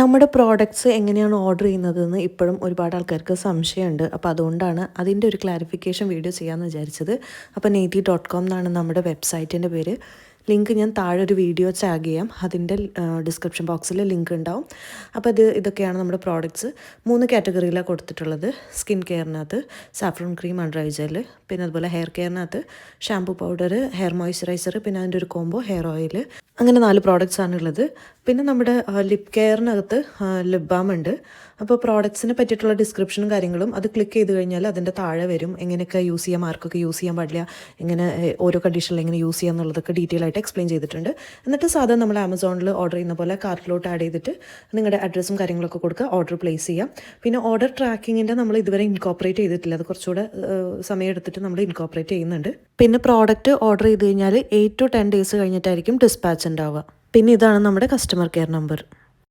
നമ്മുടെ പ്രോഡക്റ്റ്സ് എങ്ങനെയാണ് ഓർഡർ ചെയ്യുന്നതെന്ന് ഇപ്പോഴും ഒരുപാട് ആൾക്കാർക്ക് സംശയമുണ്ട്. അപ്പോൾ അതുകൊണ്ടാണ് അതിന്റെ ഒരു ക്ലാരിഫിക്കേഷൻ വീഡിയോ ചെയ്യാമെന്ന് വിചാരിച്ചത്. അപ്പോൾ നെയ്തി ഡോട്ട് കോം എന്നാണ് നമ്മുടെ വെബ്സൈറ്റിന്റെ പേര്. ലിങ്ക് ഞാൻ താഴെ ഒരു വീഡിയോ ടാഗ് ചെയ്യാം. അതിന്റെ ഡിസ്ക്രിപ്ഷൻ ബോക്സിൽ ലിങ്ക് ഉണ്ടാവും. അപ്പോൾ ഇത് ഇതൊക്കെയാണ് നമ്മുടെ പ്രോഡക്റ്റ്സ് മൂന്ന് കാറ്റഗറിയിലാണ് കൊടുത്തിട്ടുള്ളത്. സ്കിൻ കെയറിനകത്ത് സാഫ്രോൺ ക്രീം ഐ ജെൽ പിന്നെ അതുപോലെ ഹെയർ കെയറിനകത്ത് ഷാംപൂ പൗഡർ ഹെയർ മോയ്സ്ചറൈസർ പിന്നെ അതിന്റെ ഒരു കോംബോ ഹെയർ ഓയിൽ അങ്ങനെ നാല് പ്രോഡക്റ്റ്സ് ആണുള്ളത്. പിന്നെ നമ്മുടെ ലിപ് കെയറിനകത്ത് ലിപ് ബാം ഉണ്ട്. അപ്പോൾ പ്രോഡക്ട്സിനെ പറ്റിയിട്ടുള്ള ഡിസ്ക്രിപ്ഷനും കാര്യങ്ങളും അത് ക്ലിക്ക് ചെയ്ത് കഴിഞ്ഞാൽ അതിന്റെ താഴെ വരും. എങ്ങനെയൊക്കെ യൂസ് ചെയ്യാം ആർക്കൊക്കെ യൂസ് ചെയ്യാൻ പാടില്ല എങ്ങനെ ഓരോ കണ്ടീഷനിൽ എങ്ങനെ യൂസ് ചെയ്യാം എന്നുള്ളതൊക്കെ ഡീറ്റെയിൽ ആയിട്ട് എക്സ്പ്ലെയിൻ ചെയ്തിട്ടുണ്ട്. എന്നിട്ട് സാധാരണ നമ്മൾ ആമസോണിൽ ഓർഡർ ചെയ്യുന്ന പോലെ കാർട്ടിലോട്ട് ആഡ് ചെയ്തിട്ട് നിങ്ങളുടെ അഡ്രസ്സും കാര്യങ്ങളൊക്കെ കൊടുക്കുക ഓർഡർ പ്ലേസ് ചെയ്യാം. പിന്നെ ഓർഡർ ട്രാക്കിങ്ങിന്റെ നമ്മൾ ഇതുവരെ ഇൻകോപ്പറേറ്റ് ചെയ്തിട്ടില്ല. അത് കുറച്ചുകൂടെ സമയം എടുത്തിട്ട് നമ്മൾ ഇൻകോപ്പറേറ്റ് ചെയ്യുന്നുണ്ട്. പിന്നെ പ്രോഡക്റ്റ് ഓർഡർ ചെയ്ത് കഴിഞ്ഞാൽ എയ്റ്റ് ടു ടെൻ ഡേയ്സ് കഴിഞ്ഞിട്ടായിരിക്കും ഡിസ്പാച്ച് ഉണ്ടാവുക. പിന്നെ ഇതാണ് നമ്മുടെ കസ്റ്റമർ കെയർ നമ്പർ